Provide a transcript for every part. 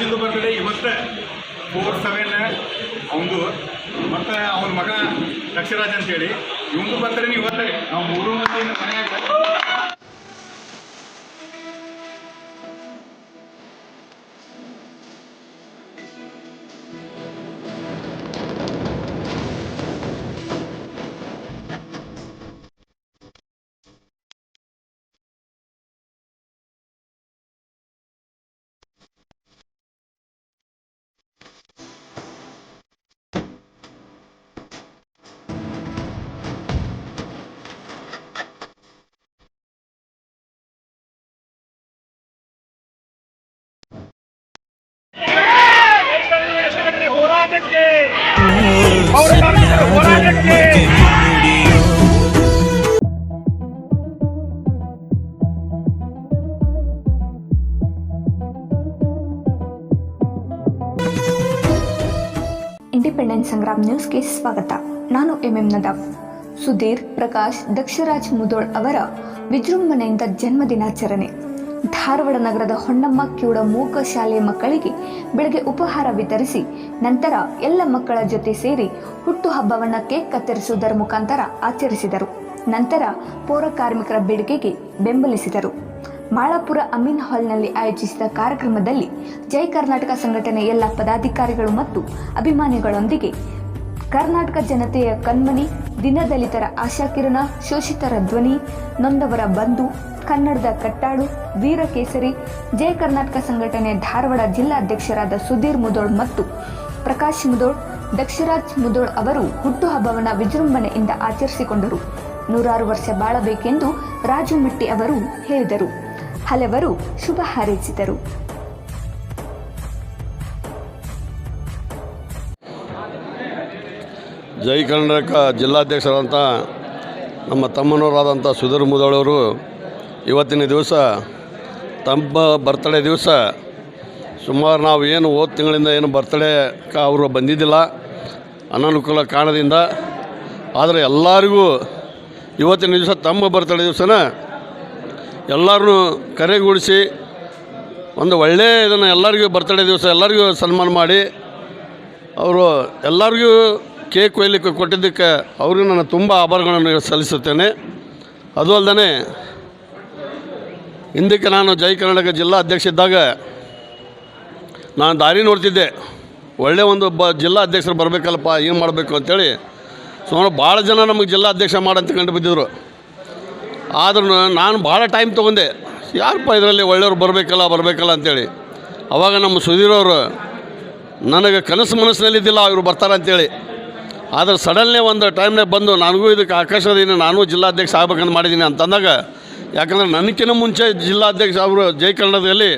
ರಾಜಿಂದು birthday ಇವತ್ತೇ four seven ಅವನದು ಮತ್ತು ಅವನ ಮಗ ದಕ್ಷರಾಜ್ ಅಂತೇಳಿ. ಇವನು ಬರ್ತಾರೆ ಇವತ್ತೇ ನಾವು ಮೂರು ಮಂದಿ ಮನೆಯಾಗ ಸಂಗ್ರಾಮ್ ನ್ಯೂಸ್ಗೆ ಸ್ವಾಗತ. ನಾನು ಎಂ ಎಂ ನದಾಫ್ ಸುಧೀರ್, ಪ್ರಕಾಶ್, ದಕ್ಷರಾಜ್ ಮುದೋಳ್ ಅವರ ವಿಜೃಂಭಣೆಯಿಂದ ಜನ್ಮದಿನಾಚರಣೆ. ಧಾರವಾಡ ನಗರದ ಹೊನ್ನಮ್ಮ ಕ್ಯೂಡ ಮೂಕ ಶಾಲೆಯ ಮಕ್ಕಳಿಗೆ ಬೆಳಗ್ಗೆ ಉಪಹಾರ ವಿತರಿಸಿ, ನಂತರ ಎಲ್ಲ ಮಕ್ಕಳ ಜೊತೆ ಸೇರಿ ಹುಟ್ಟುಹಬ್ಬವನ್ನು ಕೇಕ್ ಕತ್ತರಿಸುವುದರ ಮುಖಾಂತರ ಆಚರಿಸಿದರು. ನಂತರ ಪೌರ ಕಾರ್ಮಿಕರ ಬೇಡಿಕೆಗೆ ಬೆಂಬಲಿಸಿದರು. ಮಾಳಾಪುರ ಅಮೀನ್ ಹಾಲ್ನಲ್ಲಿ ಆಯೋಜಿಸಿದ ಕಾರ್ಯಕ್ರಮದಲ್ಲಿ ಜೈ ಕರ್ನಾಟಕ ಸಂಘಟನೆ ಎಲ್ಲ ಪದಾಧಿಕಾರಿಗಳು ಮತ್ತು ಅಭಿಮಾನಿಗಳೊಂದಿಗೆ ಕರ್ನಾಟಕ ಜನತೆಯ ಕಣ್ಮಣಿ, ದಿನದಲಿತರ ಆಶಾಕಿರಣ, ಶೋಷಿತರ ಧ್ವನಿ, ನೊಂದವರ ಬಂಧು, ಕನ್ನಡದ ಕಟ್ಟಾಳು, ವೀರಕೇಸರಿ, ಜಯ ಕರ್ನಾಟಕ ಸಂಘಟನೆ ಧಾರವಾಡ ಜಿಲ್ಲಾಧ್ಯಕ್ಷರಾದ ಸುಧೀರ್ ಮುದೋಳ್ ಮತ್ತು ಪ್ರಕಾಶ್ ಮುದೋಳ್ ದಕ್ಷರಾಜ್ ಮುದೋಳ್ ಅವರು ಹುಟ್ಟುಹಬ್ಬವನ್ನು ವಿಜೃಂಭಣೆಯಿಂದ ಆಚರಿಸಿಕೊಂಡರು. ನೂರಾರು ವರ್ಷ ಬಾಳಬೇಕೆಂದು ರಾಜು ಮಿಟ್ಟಿ ಅವರು ಹೇಳಿದರು. ಹಲವರು ಶುಭ ಹಾರೈಸಿದರು. ಜೈ ಕರ್ನಾಟಕ ಜಿಲ್ಲಾಧ್ಯಕ್ಷರಾದಂಥ ನಮ್ಮ ತಮ್ಮನವರಾದಂಥ ಸುಧೀರ್ ಮುದಳವರು ಇವತ್ತಿನ ದಿವಸ, ತಮ್ಮ ಬರ್ತಡೇ ದಿವಸ. ಸುಮಾರು ನಾವು ಏನು ಹೋದ ತಿಂಗಳಿಂದ ಏನು ಬರ್ತಡೇ ಅವರು ಬಂದಿದ್ದಿಲ್ಲ, ಅನಾನುಕೂಲ ಕಾರಣದಿಂದ. ಆದರೆ ಎಲ್ಲರಿಗೂ ಇವತ್ತಿನ ದಿವಸ ತಮ್ಮ ಬರ್ತಡೇ ದಿವಸನ ಎಲ್ಲರೂ ಕರೆಗೂಡಿಸಿ ಒಂದು ಒಳ್ಳೆಯ ಇದನ್ನು ಎಲ್ಲರಿಗೂ ಬರ್ತಡೇ ದಿವಸ ಎಲ್ಲರಿಗೂ ಸನ್ಮಾನ ಮಾಡಿ, ಅವರು ಎಲ್ಲರಿಗೂ ಕೇಕ್ ಕೊಯ್ಲಿಕ್ಕೆ ಕೊಟ್ಟಿದ್ದಕ್ಕೆ ಅವ್ರಿಗೂ ನಾನು ತುಂಬ ಆಭಾರಗಳನ್ನು ಸಲ್ಲಿಸುತ್ತೇನೆ. ಅದು ಅಲ್ಲದೆ ಹಿಂದಕ್ಕೆ ನಾನು ಜೈ ಕರ್ನಾಟಕ ಜಿಲ್ಲಾ ಅಧ್ಯಕ್ಷ ಇದ್ದಾಗ ನಾನು ದಾರಿ ನೋಡ್ತಿದ್ದೆ. ಒಳ್ಳೆಯ ಒಂದು ಬ, ಜಿಲ್ಲಾ ಅಧ್ಯಕ್ಷರು ಬರಬೇಕಲ್ಲಪ್ಪ, ಏನು ಮಾಡಬೇಕು ಅಂತೇಳಿ. ಸುಮಾರು ಭಾಳ ಜನ ನಮಗೆ ಜಿಲ್ಲಾ ಅಧ್ಯಕ್ಷ ಮಾಡಂತ ಕಂಡು ಬಿದ್ದಿದ್ರು ಆದ್ರೂ ನಾನು ಭಾಳ ಟೈಮ್ ತೊಗೊಂಡೆ. ಯಾರಪ್ಪ ಇದರಲ್ಲಿ ಒಳ್ಳೆಯವ್ರು ಬರಬೇಕಲ್ಲ ಬರಬೇಕಲ್ಲ ಅಂತೇಳಿ. ಅವಾಗ ನಮ್ಮ ಸುಧೀರ್ ಅವರು, ನನಗೆ ಕನಸು ಮನಸ್ಸಿನಲ್ಲಿದ್ದಿಲ್ಲ ಇವರು ಬರ್ತಾರೆ ಆದರೆ ಸಡನ್ನೇ ಒಂದು ಟೈಮ್ನಾಗ ಬಂದು ನನಗೂ ಇದಕ್ಕೆ ಆಕಾಶದೀನಿ ನಾನು ಜಿಲ್ಲಾಧ್ಯಕ್ಷ ಆಗ್ಬೇಕಂತ ಮಾಡಿದ್ದೀನಿ ಅಂತಂದಾಗ, ಯಾಕಂದರೆ ನನಗಿಂತ ಮುಂಚೆ ಜಿಲ್ಲಾಧ್ಯಕ್ಷ ಅವರು ಜೈ ಕನ್ನಡದಲ್ಲಿ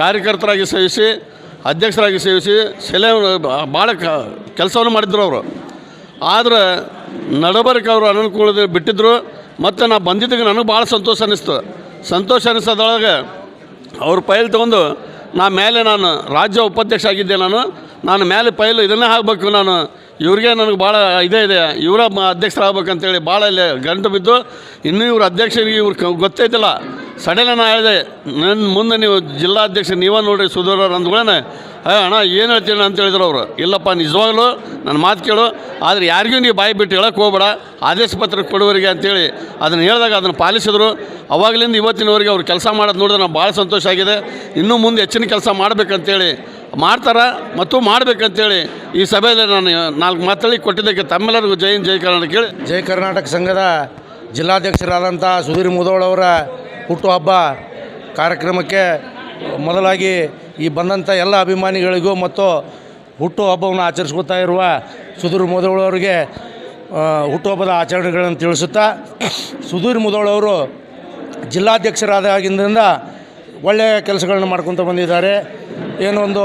ಕಾರ್ಯಕರ್ತರಾಗಿ ಸೇವಿಸಿ, ಅಧ್ಯಕ್ಷರಾಗಿ ಸೇವಿಸಿ ಸೆಲೆ ಭಾಳ ಕ ಕೆಲಸವನ್ನು ಮಾಡಿದ್ರು ಅವರು. ಆದರೆ ನಡಬರ್ಕ ಅವರು ಅನುಕೂಲದ ಬಿಟ್ಟಿದ್ದರು ಮತ್ತು ನಾ ಬಂದಿದ್ದಕ್ಕೆ ನನಗೆ ಭಾಳ ಸಂತೋಷ ಅನ್ನಿಸ್ತು. ಸಂತೋಷ ಅನ್ನಿಸೋದ್ರೊಳಗೆ ಅವ್ರ ಪೈಲ್ ತೊಗೊಂಡು, ನಾ ಮೇಲೆ ನಾನು ರಾಜ್ಯ ಉಪಾಧ್ಯಕ್ಷ ಆಗಿದ್ದೆ ನಾನು ನಾನು ಮೇಲೆ ಪೈಲು ಇದನ್ನೇ ಆಗಬೇಕು ನಾನು ಇವ್ರಿಗೆ ನನಗೆ ಭಾಳ ಇದೇ ಇದೆ. ಇವರ ಅಧ್ಯಕ್ಷರಾಗಬೇಕಂತೇಳಿ ಭಾಳ ಗಂಟು ಬಿದ್ದು ಇನ್ನೂ ಇವ್ರ ಅಧ್ಯಕ್ಷರಿಗೆ ಇವ್ರು ಗೊತ್ತೈತಿಲ್ಲ. ಸಡನ್ ನಾನು ಹೇಳಿದೆ ನನ್ನ ಮುಂದೆ ನೀವು ಜಿಲ್ಲಾಧ್ಯಕ್ಷ ನೀವೇ ನೋಡ್ರಿ ಸುಧೀರ್ ಹಾಂ ಅಣ್ಣ, ಏನು ಹೇಳ್ತೀನಿ ಅಂತ ಹೇಳಿದ್ರು ಅವರು. ಇಲ್ಲಪ್ಪ, ನಿಜವಾಗ್ಲೂ ನನ್ನ ಮಾತು ಕೇಳು. ಆದರೆ ಯಾರಿಗೂ ನೀವು ಬಾಯಿ ಬಿಟ್ಟು ಹೇಳಕ್ಕೆ ಹೋಗ್ಬೇಡ. ಆದೇಶ ಪತ್ರ ಕೊಡುವರಿಗೆ ಅಂತೇಳಿ ಅದನ್ನು ಹೇಳಿದಾಗ ಅದನ್ನು ಪಾಲಿಸಿದ್ರು. ಅವಾಗಲಿಂದ ಇವತ್ತಿನವರೆಗೆ ಅವ್ರು ಕೆಲಸ ಮಾಡೋದು ನೋಡಿದ್ರೆ ನಾವು ಭಾಳ ಸಂತೋಷ ಆಗಿದೆ. ಇನ್ನೂ ಮುಂದೆ ಹೆಚ್ಚಿನ ಕೆಲಸ ಮಾಡಬೇಕಂತೇಳಿ ಮಾಡ್ತಾರೆ ಮತ್ತು ಮಾಡಬೇಕಂತೇಳಿ ಈ ಸಭೆಯಲ್ಲಿ ನಾನು ನಾಲ್ಕು ಮಾತಾಡಿ ಕೊಟ್ಟಿದ್ದಕ್ಕೆ ತಮ್ಮೆಲ್ಲರಿಗೂ ಜೈ ಜೈ ಕರ್ನಾಟಕ ಕೇಳಿ. ಜೈ ಕರ್ನಾಟಕ ಸಂಘದ ಜಿಲ್ಲಾಧ್ಯಕ್ಷರಾದಂಥ ಸುಧೀರ್ ಮುದೋಳವರ ಹುಟ್ಟುಹಬ್ಬ ಕಾರ್ಯಕ್ರಮಕ್ಕೆ ಮೊದಲಾಗಿ ಈ ಬಂದಂಥ ಎಲ್ಲ ಅಭಿಮಾನಿಗಳಿಗೂ ಮತ್ತು ಹುಟ್ಟುಹಬ್ಬವನ್ನು ಆಚರಿಸ್ಕೊತಾ ಇರುವ ಸುಧೀರ್ ಮುದೋಳವರಿಗೆ ಹುಟ್ಟುಹಬ್ಬದ ಆಚರಣೆಗಳನ್ನು ತಿಳಿಸುತ್ತಾ, ಸುಧೀರ್ ಮುದೋಳವರು ಜಿಲ್ಲಾಧ್ಯಕ್ಷರಾದಾಗಿದ್ದರಿಂದ ಒಳ್ಳೆಯ ಕೆಲಸಗಳನ್ನು ಮಾಡ್ಕೊತ ಬಂದಿದ್ದಾರೆ. ಏನೊಂದು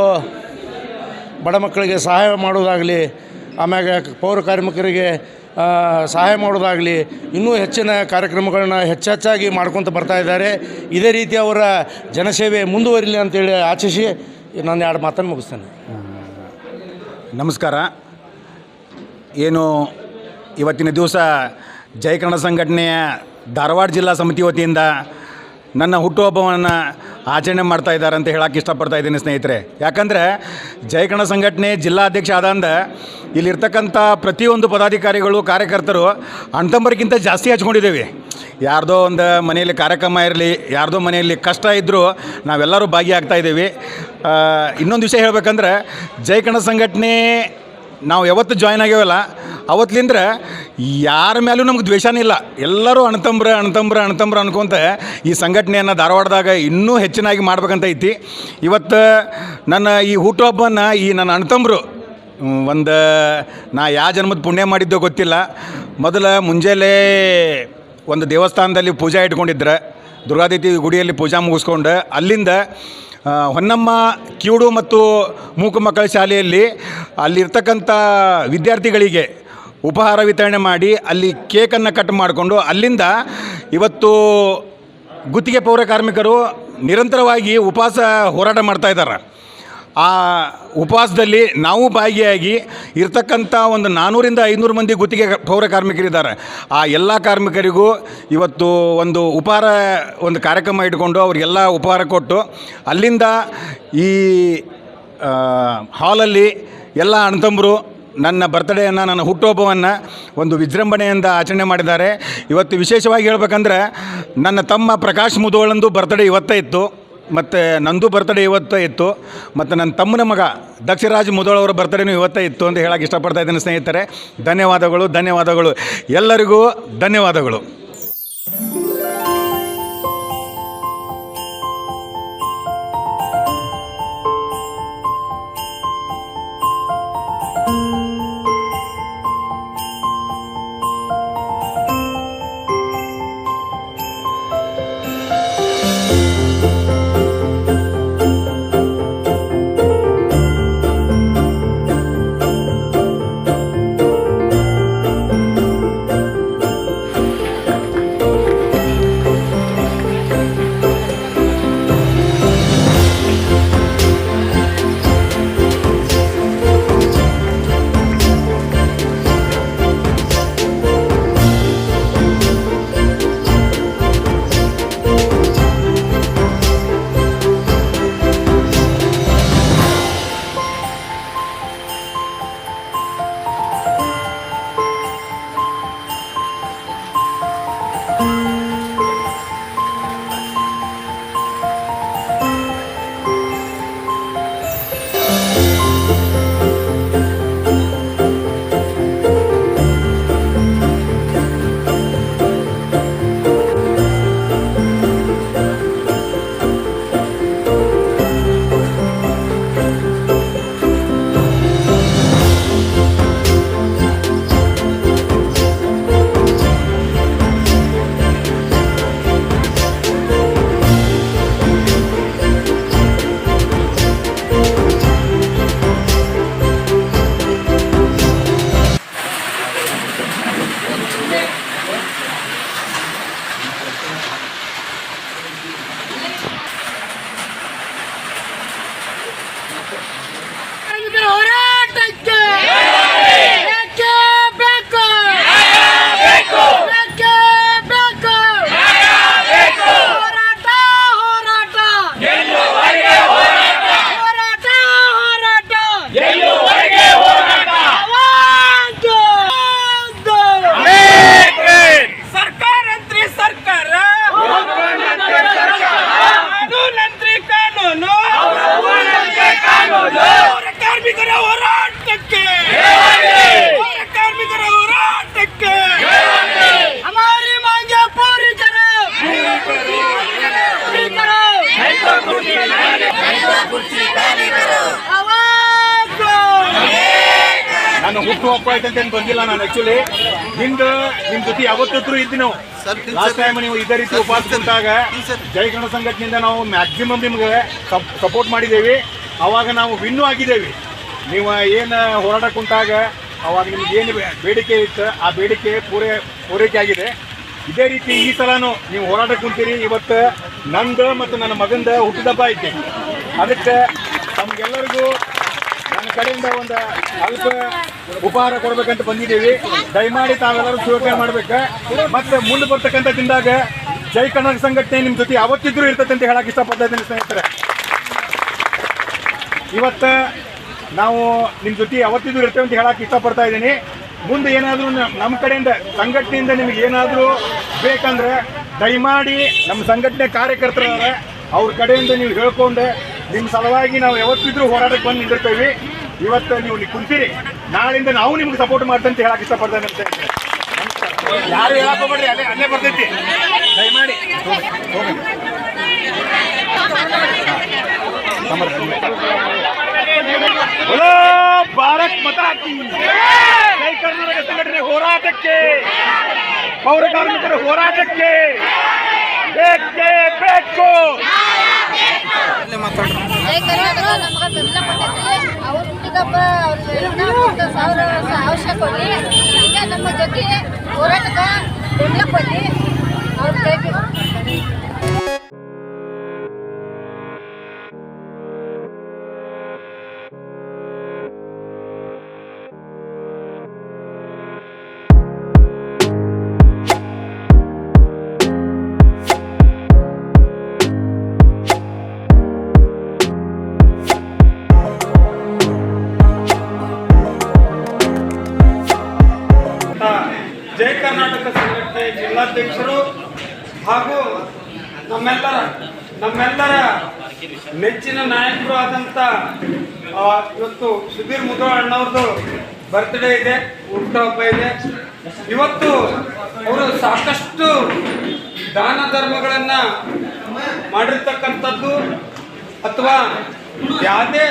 ಬಡ ಮಕ್ಕಳಿಗೆ ಸಹಾಯ ಮಾಡೋದಾಗಲಿ, ಆಮ್ಯಾಗ ಪೌರ ಕಾರ್ಮಿಕರಿಗೆ ಸಹಾಯ ಮಾಡೋದಾಗಲಿ ಇನ್ನೂ ಹೆಚ್ಚಿನ ಕಾರ್ಯಕ್ರಮಗಳನ್ನ ಹೆಚ್ಚೆಚ್ಚಾಗಿ ಮಾಡ್ಕೊತ ಬರ್ತಾ ಇದ್ದಾರೆ. ಇದೇ ರೀತಿ ಅವರ ಜನಸೇವೆ ಮುಂದುವರಿಲಿ ಅಂತೇಳಿ ಆಚಿಸಿ ನಾನು ಎರಡು ಮಾತನ್ನು ಮುಗಿಸ್ತೇನೆ. ನಮಸ್ಕಾರ. ಏನು ಇವತ್ತಿನ ದಿವಸ ಜಯ ಸಂಘಟನೆಯ ಧಾರವಾಡ ಜಿಲ್ಲಾ ಸಮಿತಿ ವತಿಯಿಂದ ನನ್ನ ಹುಟ್ಟುಹಬ್ಬವನ್ನು ಆಚರಣೆ ಮಾಡ್ತಾ ಇದ್ದಾರೆ ಅಂತ ಹೇಳಕ್ಕೆ ಇಷ್ಟಪಡ್ತಾ ಇದ್ದೀನಿ ಸ್ನೇಹಿತರೆ. ಯಾಕಂದರೆ ಜಯಕಣ ಸಂಘಟನೆ ಜಿಲ್ಲಾಧ್ಯಕ್ಷ ಆದಂದ ಇಲ್ಲಿರ್ತಕ್ಕಂಥ ಪ್ರತಿಯೊಂದು ಪದಾಧಿಕಾರಿಗಳು, ಕಾರ್ಯಕರ್ತರು ಅಣ್ತಂಬರಿಗಿಂತ ಜಾಸ್ತಿ ಹಚ್ಕೊಂಡಿದ್ದೇವೆ. ಯಾರ್ದೋ ಒಂದು ಮನೆಯಲ್ಲಿ ಕಾರ್ಯಕ್ರಮ ಇರಲಿ, ಯಾರ್ದೋ ಮನೆಯಲ್ಲಿ ಕಷ್ಟ ಇದ್ದರೂ ನಾವೆಲ್ಲರೂ ಭಾಗಿಯಾಗ್ತಾ ಇದ್ದೀವಿ. ಇನ್ನೊಂದು ವಿಷಯ ಹೇಳಬೇಕಂದ್ರೆ ಜಯಕಣ ಸಂಘಟನೆ ನಾವು ಯಾವತ್ತು ಜಾಯ್ನ್ ಆಗ್ಯಾವಲ್ಲ ಅವತ್ತಿಂದ್ರ ಯಾರ ಮೇಲೂ ನಮ್ಗೆ ದ್ವೇಷನೇ ಇಲ್ಲ. ಎಲ್ಲರೂ ಅಣ್ತಂಬ್ರ ಅಣ್ತಂಬ್ರ ಅಣ್ತಂಬ್ರ ಅನ್ಕೊಂತ ಈ ಸಂಘಟನೆಯನ್ನು ಧಾರವಾಡದಾಗ ಇನ್ನೂ ಹೆಚ್ಚಿನಾಗಿ ಮಾಡ್ಬೇಕಂತ ಐತಿ. ಇವತ್ತು ನನ್ನ ಈ ಹುಟ್ಟುಹಬ್ಬನ ಈ ನನ್ನ ಅಣ್ತಂಬ್ರು ಒಂದು ನಾ ಯಾವ ಜನ್ಮದ ಪುಣ್ಯ ಮಾಡಿದ್ದೋ ಗೊತ್ತಿಲ್ಲ. ಮೊದಲ ಮುಂಜಾನೆ ಒಂದು ದೇವಸ್ಥಾನದಲ್ಲಿ ಪೂಜಾ ಇಟ್ಕೊಂಡಿದ್ರೆ. ದುರ್ಗಾದಿತಿ ಗುಡಿಯಲ್ಲಿ ಪೂಜಾ ಮುಗಿಸ್ಕೊಂಡು. ಅಲ್ಲಿಂದ ಹೊನ್ನಮ್ಮ ಕಿವುಡು ಮತ್ತು ಮೂಕಮಕ್ಕಳ ಶಾಲೆಯಲ್ಲಿ ಅಲ್ಲಿರ್ತಕ್ಕಂಥ ವಿದ್ಯಾರ್ಥಿಗಳಿಗೆ ಉಪಹಾರ ವಿತರಣೆ ಮಾಡಿ ಅಲ್ಲಿ ಕೇಕನ್ನು ಕಟ್ ಮಾಡಿಕೊಂಡು ಅಲ್ಲಿಂದ ಇವತ್ತು ಗುತ್ತಿಗೆ ಪೌರ ಕಾರ್ಮಿಕರು ನಿರಂತರವಾಗಿ ಉಪವಾಸ ಹೋರಾಟ ಮಾಡ್ತಾ ಇದ್ದಾರೆ. ಆ ಉಪವಾಸದಲ್ಲಿ ನಾವು ಭಾಗಿಯಾಗಿ ಇರ್ತಕ್ಕಂಥ ಒಂದು ನಾನ್ನೂರಿಂದ ಐನೂರು ಮಂದಿ ಗುತ್ತಿಗೆ ಪೌರ ಕಾರ್ಮಿಕರಿದ್ದಾರೆ. ಆ ಎಲ್ಲ ಕಾರ್ಮಿಕರಿಗೂ ಇವತ್ತು ಒಂದು ಉಪಹಾರ ಒಂದು ಕಾರ್ಯಕ್ರಮ ಇಟ್ಕೊಂಡು ಅವ್ರಿಗೆಲ್ಲ ಉಪಹಾರ ಕೊಟ್ಟು ಅಲ್ಲಿಂದ ಈ ಹಾಲಲ್ಲಿ ಎಲ್ಲ ಅಣ್ತಂಬರು ನನ್ನ ಬರ್ತ್ಡೇಯನ್ನು ನನ್ನ ಹುಟ್ಟುಹಬ್ಬವನ್ನು ಒಂದು ವಿಜೃಂಭಣೆಯಿಂದ ಆಚರಣೆ ಮಾಡಿದ್ದಾರೆ. ಇವತ್ತು ವಿಶೇಷವಾಗಿ ಹೇಳ್ಬೇಕಂದ್ರೆ ನನ್ನ ತಮ್ಮ ಪ್ರಕಾಶ್ ಮುದೋಳಂದು ಬರ್ತ್ಡೇ ಇವತ್ತೇ ಇತ್ತು. ಮತ್ತು ನಂದು ಬರ್ತ್ಡೇ ಇವತ್ತೇ ಇತ್ತು, ಮತ್ತು ನನ್ನ ತಮ್ಮನ ಮಗ ದಕ್ಷರಾಜ್ ಮುದೋಳವರ ಬರ್ತ್ಡೇನೂ ಇವತ್ತೇ ಇತ್ತು ಅಂತ ಹೇಳಕ್ಕೆ ಇಷ್ಟಪಡ್ತಾ ಇದ್ದೀನಿ ಸ್ನೇಹಿತರೆ. ಧನ್ಯವಾದಗಳು ಧನ್ಯವಾದಗಳು. ಎಲ್ಲರಿಗೂ ಧನ್ಯವಾದಗಳು. ಆಕ್ಚುಲಿ ಹಿಂದ ನಿಮ್ ಜೊತೆ ಯಾವತ್ತಿದ್ರು ಇದ್ದಿ ನಾವು ಲಾಸ್ಟ್ ಟೈಮ್ ನೀವು ಇದೇ ರೀತಿ ಉಪವಾಸ ಕುಂತಾಗ ಜೈ ಗಣ ಸಂಘಟನೆಯಿಂದ ನಾವು ಮ್ಯಾಕ್ಸಿಮಮ್ ನಿಮ್ಗೆ ಸಪೋರ್ಟ್ ಮಾಡಿದ್ದೇವೆ. ಅವಾಗ ನಾವು ವಿನ್ನು ಆಗಿದ್ದೇವೆ. ನೀವು ಏನು ಹೋರಾಟ ಕುಂತಾಗ ಅವಾಗ ನಿಮ್ಗೆ ಏನು ಬೇಡಿಕೆ ಇತ್ತು ಆ ಬೇಡಿಕೆ ಪೂರೈ ಪೂರೈಕೆ ಆಗಿದೆ. ಇದೇ ರೀತಿ ಈ ಸಲನು ನೀವು ಹೋರಾಟ ಕುಂತೀರಿ. ಇವತ್ತು ನಂದು ಮತ್ತು ನನ್ನ ಮಗಂದ ಹುಟ್ಟಿದಬ್ಬ ಐತಿ. ಅದಕ್ಕೆ ತಮ್ಗೆಲ್ಲರಿಗೂ ಕಡೆಯಿಂದ ಒಂದು ಅಲ್ಪ ಉಪಹಾರ ಕೊಡ್ಬೇಕಂತ ಬಂದಿದ್ದೀವಿ. ದಯಮಾಡಿ ತಾವೆಲ್ಲರೂ ಸ್ವೀಕಾರ ಮಾಡ್ಬೇಕು. ಮತ್ತೆ ಮುಂದೆ ಬರ್ತಕ್ಕಂಥ ದಿನದಾಗ ಜೈ ಕನ್ನಡ ಸಂಘಟನೆ ನಿಮ್ಮ ಜೊತೆ ಯಾವತ್ತಿದ್ರೂ ಇರ್ತದೆ ಅಂತ ಹೇಳಕ್ ಇಷ್ಟಪಡ್ತಾ ಇದ್ದೀನಿ ಸ್ನೇಹಿತರೆ. ಇವತ್ತು ನಾವು ನಿಮ್ಮ ಜೊತೆ ಯಾವತ್ತಿದ್ರೂ ಇರ್ತೇವೆ ಅಂತ ಹೇಳಕ್ ಇಷ್ಟಪಡ್ತಾ ಇದ್ದೀನಿ. ಮುಂದೆ ಏನಾದರೂ ನಮ್ಮ ಕಡೆಯಿಂದ, ಸಂಘಟನೆಯಿಂದ ನಿಮಗೆ ಏನಾದರೂ ಬೇಕಂದ್ರೆ ದಯಮಾಡಿ ನಮ್ಮ ಸಂಘಟನೆ ಕಾರ್ಯಕರ್ತರ ಅವ್ರ ಕಡೆಯಿಂದ ನೀವು ಹೇಳ್ಕೊಂಡು ನಿಮ್ಮ ಸಲುವಾಗಿ ನಾವು ಯಾವತ್ತಿದ್ರೂ ಹೋರಾಟಕ್ಕೆ ಬಂದು ನಿಂತಿರ್ತೇವೆ. ಇವತ್ತು ನೀವು ಕುಂತೀರಿ. ನಾಳಿಂದ ನಾವು ನಿಮ್ಗೆ ಸಪೋರ್ಟ್ ಮಾಡ್ತಂತ ಹೇಳಕ್ ಇಷ್ಟಪಡ್ತೇನೆ ಅಂತ ಯಾರು ಹೇಳಕ್ ಹೋಗ್ಬೇಡ್ರಿ, ಅಲ್ಲೇ ಅಲ್ಲೇ ಬರ್ತೈತಿ. ದಯಮಾಡಿ. ಭಾರತ್ ಮತ ಸಂಘಟನೆ ಹೋರಾಟಕ್ಕೆ, ಪೌರ ಕಾರ್ಮಿಕರ ಹೋರಾಟಕ್ಕೆ ಬೇಕು. ಜೈ ಕರ್ನಾಟಕ ನಮ್ಗೆ ಬೆಂಬಲ ಕೊಟ್ಟೈತಿ ಅವ್ರ ಒಂದು ಸಾವಿರ ಅವಶ್ಯ ಕೊಡಿ ಈಗ ನಮ್ಮ ಜೊತೆ ಹೋರಾಟಕ್ಕೆ ಬೆಂಬಲ ಕೊಡ್ಲಿ. ಅವ್ರ ಸಂಘಟನೆ ಜಿಲ್ಲಾಧ್ಯಕ್ಷರು ಹಾಗೂ ನಮ್ಮೆಲ್ಲರ ನಮ್ಮೆಲ್ಲರ ನೆಚ್ಚಿನ ನಾಯಕರು ಆದಂಥ ಇವತ್ತು ಸುಧೀರ್ ಮುದೋಳ್ ಅಣ್ಣವ್ರದ್ದು ಬರ್ತ್ಡೇ ಇದೆ ಹುಟ್ಟುಹಬ್ಬ ಇದೆ. ಇವತ್ತು ಅವರು ಸಾಕಷ್ಟು ದಾನ ಧರ್ಮಗಳನ್ನು ಮಾಡಿರ್ತಕ್ಕಂಥದ್ದು ಅಥವಾ ಯಾವುದೇ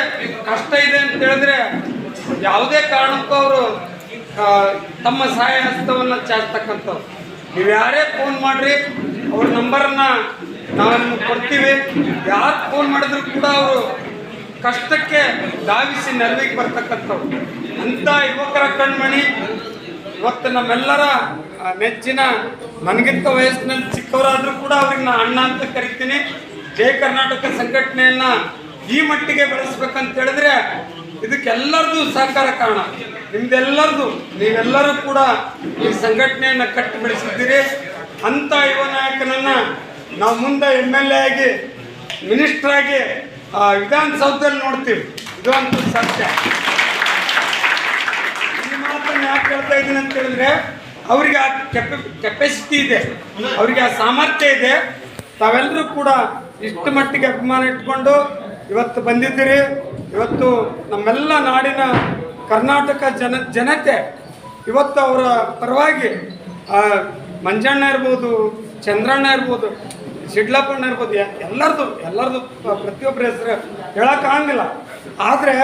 ಕಷ್ಟ ಇದೆ ಅಂತ ಹೇಳಿದ್ರೆ ಯಾವುದೇ ಕಾರಣಕ್ಕೂ ಅವರು ತಮ್ಮ ಸಹಾಯ ಹಸ್ತವನ್ನು ಚಾಚ್ತಕ್ಕಂಥವ್ರು. ನೀವು ಯಾರೇ ಫೋನ್ ಮಾಡ್ರಿ, ಅವ್ರ ನಂಬರನ್ನ ನಾವು ನಿಮ್ಗೆ ಕೊಡ್ತೀವಿ. ಯಾರು ಫೋನ್ ಮಾಡಿದ್ರು ಕೂಡ ಅವರು ಕಷ್ಟಕ್ಕೆ ಧಾವಿಸಿ ನೆರವಿಗೆ ಬರ್ತಕ್ಕಂಥವ್ರು. ಅಂಥ ಯುವಕರ ಕಣ್ಮಣಿ, ಇವತ್ತು ನಮ್ಮೆಲ್ಲರ ನೆಚ್ಚಿನ ನನಗಿಂತ ವಯಸ್ಸಿನಲ್ಲಿ ಚಿಕ್ಕವರಾದರೂ ಕೂಡ ಅವ್ರಿಗೆ ನಾ ಅಣ್ಣ ಅಂತ ಕರಿತೀನಿ. ಜೈ ಕರ್ನಾಟಕ ಸಂಘಟನೆಯನ್ನ ಈ ಮಟ್ಟಿಗೆ ಬೆಳೆಸ್ಬೇಕಂತ ಹೇಳಿದ್ರೆ ಇದಕ್ಕೆಲ್ಲರದ್ದು ಸಹಕಾರ ಕಾರಣ. ನಿಮ್ದೆಲ್ಲರದು ನೀವೆಲ್ಲರೂ ಕೂಡ ಈ ಸಂಘಟನೆಯನ್ನ ಕಟ್ಟಿ ಬೆಳೆಸಿದ್ದೀರಿ ಅಂತ ಯುವ ನಾಯಕನನ್ನ ನಾವು ಮುಂದೆ ಎಂ ಎಲ್ ಎ ಆಗಿ ಮಿನಿಸ್ಟರ್ ಆಗಿ ಆ, ವಿಧಾನಸೌಧದಲ್ಲಿ ನೋಡ್ತೀವಿ. ಇದು ಅಂತ ಸತ್ಯ. ಈ ಮಾತನ್ನ ಯಾಕೆ ಹೇಳ್ತಾ ಇದ್ದೀನಿ ಅಂತ ಹೇಳಿದ್ರೆ ಅವರಿಗೆ ಆ ಕೆಪ ಕೆಪಾಸಿಟಿ ಇದೆ. ಅವರಿಗೆ ಆ ಸಾಮರ್ಥ್ಯ ಇದೆ. ತಾವೆಲ್ಲರೂ ಕೂಡ ಇಷ್ಟು ಮಟ್ಟಿಗೆ ಅಭಿಮಾನ ಇಟ್ಕೊಂಡು ಇವತ್ತು ಬಂದಿದ್ದೀರಿ. ಇವತ್ತು ನಮ್ಮೆಲ್ಲ ನಾಡಿನ ಕರ್ನಾಟಕ ಜನ, ಜನತೆ ಇವತ್ತು ಅವರ ಪರವಾಗಿ ಮಂಜಣ್ಣ ಇರ್ಬೋದು, ಚಂದ್ರಣ್ಣ ಇರ್ಬೋದು, ಶಿಡ್ಲಪ್ಪಣ್ಣ ಇರ್ಬೋದು ಎಲ್ಲರದು ಎಲ್ಲರದು ಪ್ರತಿಯೊಬ್ಬರ ಹೆಸರು ಹೇಳೋಕ್ಕಾಗಂಗಿಲ್ಲ ಆದರೆ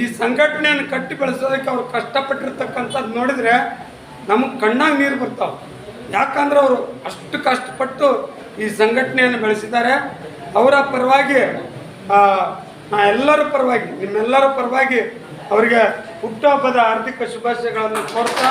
ಈ ಸಂಘಟನೆಯನ್ನು ಕಟ್ಟಿ ಬೆಳೆಸೋದಕ್ಕೆ ಅವ್ರು ಕಷ್ಟಪಟ್ಟಿರ್ತಕ್ಕಂಥದ್ದು ನೋಡಿದರೆ ನಮಗೆ ಕಣ್ಣಾಗ ನೀರು ಬರ್ತಾವೆ. ಯಾಕಂದ್ರೆ ಅವರು ಅಷ್ಟು ಕಷ್ಟಪಟ್ಟು ಈ ಸಂಘಟನೆಯನ್ನು ಬೆಳೆಸಿದ್ದಾರೆ. ಅವರ ಪರವಾಗಿ ನಾ ಎಲ್ಲರ ಪರವಾಗಿ, ನಿಮ್ಮೆಲ್ಲರ ಪರವಾಗಿ ಅವರಿಗೆ ಹುಟ್ಟುಹಬ್ಬದ ಆರ್ಥಿಕ ಶುಭಾಶಯಗಳನ್ನು ಕೋರ್ತಾ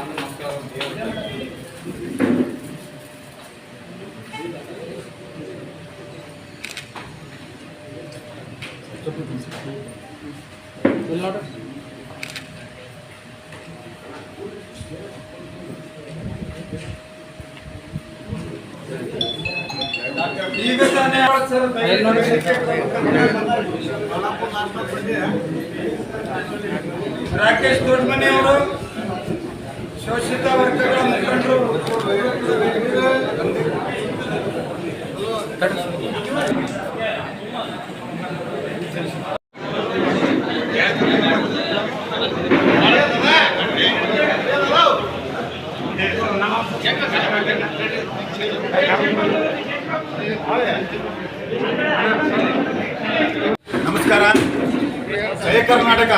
ಈಗ ತಾನೇ ಸರ್ ರಾಕೇಶ್ ದೊಡ್ಡಮನಿ ಅವರು ಶೋಷಿತ ವರ್ಗಗಳ ಮುಖಂಡರು. ನಮಸ್ಕಾರ. ಜಯ ಕರ್ನಾಟಕ.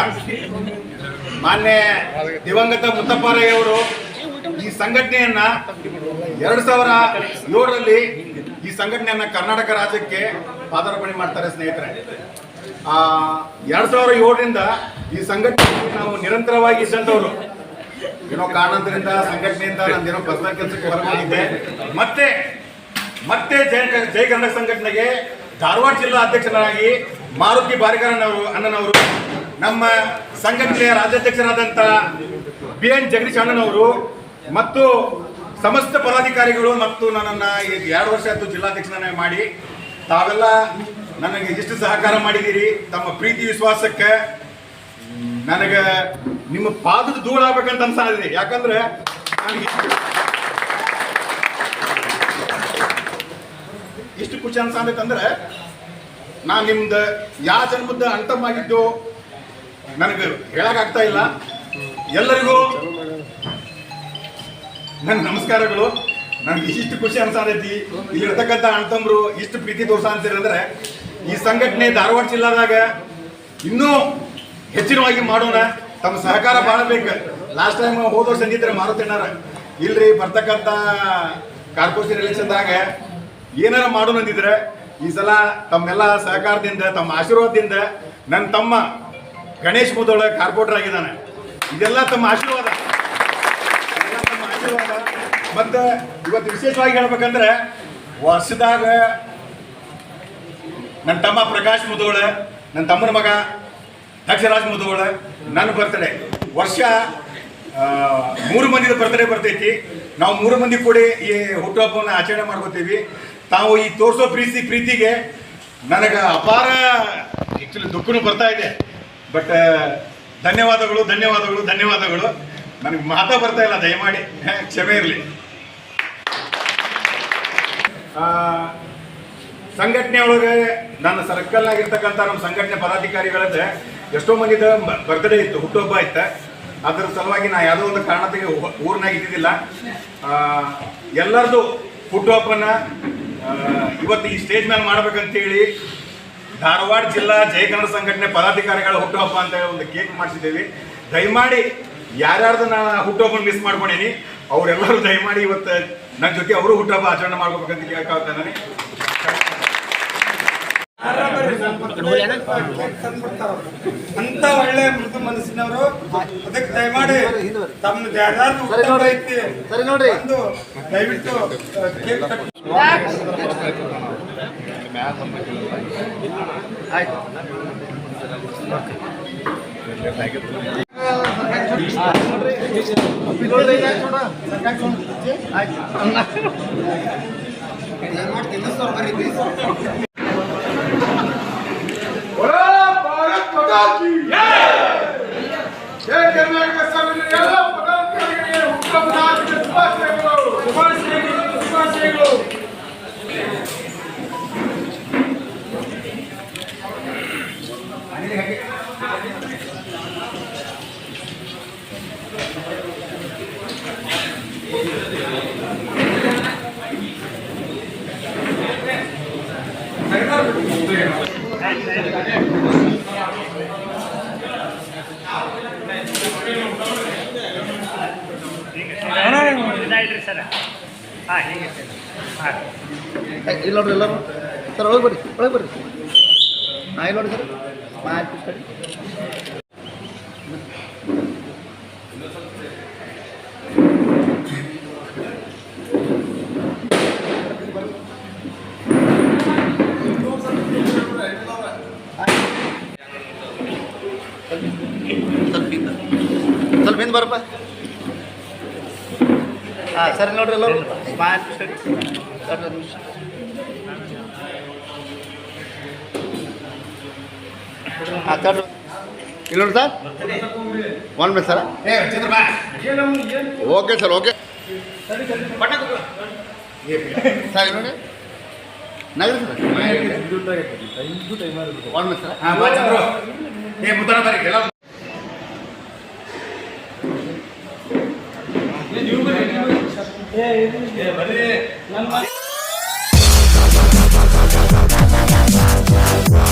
ಮಾನ್ಯ ದಿವಂಗತ ಮುತ್ತಪ್ಪರಯ್ಯ ಅವರು ಈ ಸಂಘಟನೆಯನ್ನ ಎರಡು ಸಾವಿರ ಏಳರಲ್ಲಿ ಈ ಸಂಘಟನೆಯನ್ನ ಕರ್ನಾಟಕ ರಾಜ್ಯಕ್ಕೆ ಪಾದಾರ್ಪಣೆ ಮಾಡ್ತಾರೆ ಸ್ನೇಹಿತರೆ. ಆ, ಎರಡು ಸಾವಿರ ಏಳರಿಂದ ಈ ಸಂಘಟನೆ ನಾವು ನಿರಂತರವಾಗಿ ಇದ್ದಂಥವ್ರು. ಏನೋ ಕಾರಣದಿಂದ ಸಂಘಟನೆಯಿಂದ ನಂದೇನೋ ಪರ್ಸನಲ್ ಕೆಲಸಕ್ಕೆ ಮತ್ತೆ ಮತ್ತೆ ಜಯ ಜಯ ಕನ್ನಡ ಸಂಘಟನೆಗೆ ಧಾರವಾಡ ಜಿಲ್ಲಾ ಅಧ್ಯಕ್ಷರಾಗಿ ಮಾರುತಿ ಬಾರಿಕರನವರು ಅಣ್ಣನವರು, ನಮ್ಮ ಸಂಘಟನೆಯ ರಾಜ್ಯಾಧ್ಯಕ್ಷರಾದಂಥ ಬಿ ಎನ್ ಜಗದೀಶ್ ಅಣ್ಣನವರು ಮತ್ತು ಸಮಸ್ತ ಪದಾಧಿಕಾರಿಗಳು ಮತ್ತು ನನ್ನನ್ನು ಈಗ ಎರಡು ವರ್ಷ ಆಯ್ತು ಜಿಲ್ಲಾಧ್ಯಕ್ಷರನ್ನ ಮಾಡಿ, ತಾವೆಲ್ಲ ನನಗೆ ಇಷ್ಟು ಸಹಕಾರ ಮಾಡಿದ್ದೀರಿ. ತಮ್ಮ ಪ್ರೀತಿ, ವಿಶ್ವಾಸಕ್ಕೆ ನನಗೆ ನಿಮ್ಮ ಪಾದದ ಧೂಳಾಗಬೇಕಂತ ಅನ್ಸಾದಿದೆ ಯಾಕಂದ್ರೆ ನನಗೆ ಎಷ್ಟು ಖುಷಿ ಅಂತಂದ್ರೆ ನಾನು ನಿಮ್ದು ಯಾವ ಜನ್ಮದ ಅಂಟಮಾಗಿದ್ದು ನನಗೆ ಹೇಳಕ್ಕಾಗ್ತಾ ಇಲ್ಲ. ಎಲ್ಲರಿಗೂ ನನ್ನ ನಮಸ್ಕಾರಗಳು. ನನಗೆ ಇಷ್ಟು ಖುಷಿ ಅನ್ಸಾನೈತಿ ಇಲ್ಲಿ ಇರ್ತಕ್ಕಂಥ ಅಣ್ತಂಬ್ರು ಇಷ್ಟು ಪ್ರೀತಿ ದೋಷ ಅಂತೀರಿ ಅಂದ್ರೆ ಈ ಸಂಘಟನೆ ಧಾರವಾಡ ಜಿಲ್ಲಾದಾಗ ಇನ್ನೂ ಹೆಚ್ಚಿನವಾಗಿ ಮಾಡೋಣ. ತಮ್ಮ ಸಹಕಾರ ಭಾಳ ಬೇಕು. ಲಾಸ್ಟ್ ಟೈಮ್ ಹೋದ ವರ್ಷ ಸಂಗೀತರ ಮಾರುತಿಣ್ಣಾರ ಇಲ್ರಿ ಬರ್ತಕ್ಕಂಥ ಕಾರ್ಪೊರೇಷನ್ ಎಲೆಕ್ಷನ್ದಾಗ ಏನಾರ ಮಾಡೋಣ ಅಂದಿದ್ರೆ ಈ ಸಲ ತಮ್ಮೆಲ್ಲ ಸಹಕಾರದಿಂದ, ತಮ್ಮ ಆಶೀರ್ವಾದದಿಂದ ನನ್ನ ತಮ್ಮ ಗಣೇಶ್ ಮುದೋಳ ಕಾರ್ಪೋರ್ಟರ್ ಆಗಿದ್ದಾನೆ. ಇದೆಲ್ಲ ತಮ್ಮ ಆಶೀರ್ವಾದ. ತಮ್ಮ ಮತ್ತೆ ಇವತ್ತು ವಿಶೇಷವಾಗಿ ಹೇಳ್ಬೇಕಂದ್ರೆ, ವರ್ಷದಾಗ ನನ್ನ ತಮ್ಮ ಪ್ರಕಾಶ್ ಮುದೋಳ ನನ್ನ ತಮ್ಮನ ಮಗ ದಕ್ಷರಾಜ್ ಮುದೋಳ ನನ್ನ ಬರ್ತಡೇ ವರ್ಷ ಮೂರು ಮಂದಿದ ಬರ್ತಡೇ ಬರ್ತೈತಿ. ನಾವು ಮೂರು ಮಂದಿ ಕೂಡಿ ಈ ಹುಟ್ಟುಹಬ್ಬವನ್ನು ಆಚರಣೆ ಮಾಡ್ಕೋತೀವಿ. ತಾವು ಈ ತೋರಿಸೋ ಪ್ರೀತಿ ಪ್ರೀತಿಗೆ ನನಗೆ ಅಪಾರ ಆ್ಯಕ್ಚುಲಿ ದುಃಖನೂ ಬರ್ತಾ ಇದೆ. ಬಟ್ ಧನ್ಯವಾದಗಳು ಧನ್ಯವಾದಗಳು ಧನ್ಯವಾದಗಳು. ನನಗೆ ಮಾತಾ ಬರ್ತಾ ಇಲ್ಲ, ದಯಮಾಡಿ. ಕ್ಷಮೆ ಇರಲಿ. ಸಂಘಟನೆ ಒಳಗೆ ನನ್ನ ಸರ್ಕಲ್ ಆಗಿರ್ತಕ್ಕಂಥ ನಮ್ಮ ಸಂಘಟನೆ ಪದಾಧಿಕಾರಿಗಳಂದ್ರೆ ಎಷ್ಟೋ ಮಂದಿದ ಬರ್ತ್ಡೇ ಇತ್ತು, ಹುಟ್ಟುಹಬ್ಬ ಇತ್ತು. ಅದ್ರ ಸಲುವಾಗಿ ನಾ ಯಾವುದೋ ಒಂದು ಕಾರಣಕ್ಕೆ ಊರ್ನಾಗ ಇದ್ದಿದ್ದಿಲ್ಲ. ಎಲ್ಲರದು ಹುಟ್ಟುಹಬ್ಬನ ಇವತ್ತು ಈ ಸ್ಟೇಜ್ ಮೇಲೆ ಮಾಡ್ಬೇಕಂತೇಳಿ ಧಾರವಾಡ ಜಿಲ್ಲಾ ಜಯ ಕನ್ನಡ ಸಂಘಟನೆ ಪದಾಧಿಕಾರಿಗಳ ಹುಟ್ಟುಹಬ್ಬ ಅಂತ ಹೇಳಿ ಒಂದು ಕೇಕ್ ಮಾಡಿಸಿದ್ದೇವೆ. ದಯಮಾಡಿ ಯಾರ್ಯಾರ್ದು ನಾ ಹುಟ್ಟುಹಬ್ಬ ಮಿಸ್ ಮಾಡ್ಕೊಂಡೀನಿ, ಅವರೆಲ್ಲರೂ ದಯಮಾಡಿ ಇವತ್ತು ನನ್ನ ಜೊತೆ ಅವರು ಹುಟ್ಟುಹಬ್ಬ ಆಚರಣೆ ಮಾಡ್ಕೋಬೇಕಂತ ಇದ್ದೀನಿ ಅಂತ ಒಳ್ಳೆ ಮೃದು ಮನಸ್ಸಿನವರು ಅದಕ್ಕೆ ದಯಮಾಡಿ ತಮ್ಮ ಯಾರ್ಯಾರು ಸರಿ ಐತಿ ಬಂದು ದಯವಿಟ್ಟು ಮಾಡ್ತೀನಿ ಕೇಕ್ ಕಟ್ ಜಯ ಕರ್ನಾಟಕ ಸಂಘಟನೆ ಎಲ್ಲ ಪದಾಧಿಕಾರಿಗಳಿಗೆ ಹುಟ್ಟುಹಬ್ಬದ ಹಾರ್ದಿಕ ಶುಭಾಶಯಗಳು ಶುಭಾಶಯಗಳು ಶುಭಾಶಯಗಳು ಇದಾಯ್ತು ಸರ್ ಹಾಂ ಇಲ್ಲಿ ನೋಡ್ರಿ ಎಲ್ಲರೂ ಸರ್ ಒಳಗೆ ಬರ್ರಿ ಒಳಗೆ ಬರ್ರಿ. ಹಾಂ ಇಲ್ಲ ನೋಡಿ ಸರ್ ಆಯ್ತು ಹಿಂದೆ ಬರಪ್ಪ ಹಾಂ ಸರಿ ನೋಡ್ರಿ ಎಲ್ಲರೂ. ನಿಮಿಷ ಹಾಂ ತಡ್ರಿ ಇಲ್ಲಿ ನೋಡಿ sir. One minute sir. Okay sir okay sir ನೋಡಿ. ನಗರ ಸರ್. ವಾರ್ಡ್ ಸರ್ ಹಾಂ ಬಾ ಚಂದ್ರು ಏ ಮುದ್ದನ ಬರ್ರಿ ಎಲ್ಲ ಏ, ಬರ್ರಿ. ನನ್ನ